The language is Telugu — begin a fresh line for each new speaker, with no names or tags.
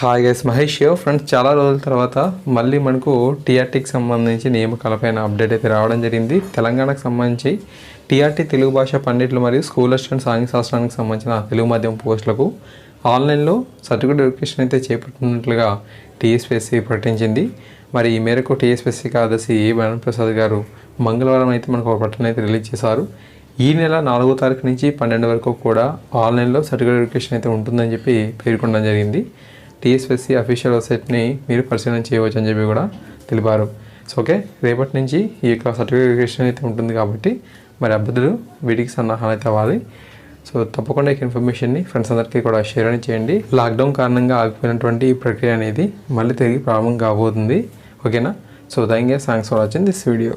హాయ్ గైస్ మహేష్ యో ఫ్రెండ్స్ చాలా రోజుల తర్వాత మళ్ళీ మనకు టీఆర్టీకి సంబంధించి నియామకాలపైన అప్డేట్ అయితే రావడం జరిగింది. తెలంగాణకు సంబంధించి టీఆర్టీ తెలుగు భాష పండిట్లు మరియు స్కూల్ అసిస్టెంట్ సాంఘిక శాస్త్రానికి సంబంధించిన తెలుగు మాధ్యమం పోస్టులకు ఆన్లైన్లో సర్టిఫికేట్ వెరిఫికేషన్ అయితే చేపట్టినట్లుగా టీఎస్పీఎస్సీ ప్రకటించింది. మరి ఈ మేరకు టీఎస్పీఎస్సీ కార్యదర్శి ఏ ప్రసాద్ గారు మంగళవారం అయితే మనకు ఒక ప్రకటన అయితే రిలీజ్ చేశారు. ఈ నెల నాలుగో తారీఖు నుంచి పన్నెండు వరకు కూడా ఆన్లైన్లో సర్టిఫికేట్ వెరిఫికేషన్ అయితే ఉంటుందని చెప్పి పేర్కొనడం జరిగింది. టీఎస్ఎస్సి అఫీషియల్ వెబ్సైట్ని మీరు పరిశీలన చేయవచ్చు అని చెప్పి కూడా తెలిపారు. సో ఓకే రేపటి నుంచి ఈ యొక్క సర్టిఫికేషన్ అయితే ఉంటుంది కాబట్టి మరి అభ్యర్థులు వీటికి సన్నాహాలు అయితే అవ్వాలి. సో తప్పకుండా ఈ ఇన్ఫర్మేషన్ని ఫ్రెండ్స్ అందరికీ కూడా షేర్ అని చేయండి. లాక్డౌన్ కారణంగా ఆగిపోయినటువంటి ఈ ప్రక్రియ అనేది మళ్ళీ తిరిగి ప్రారంభం కాబోతుంది. ఓకేనా? So thank you thanks for watching this video.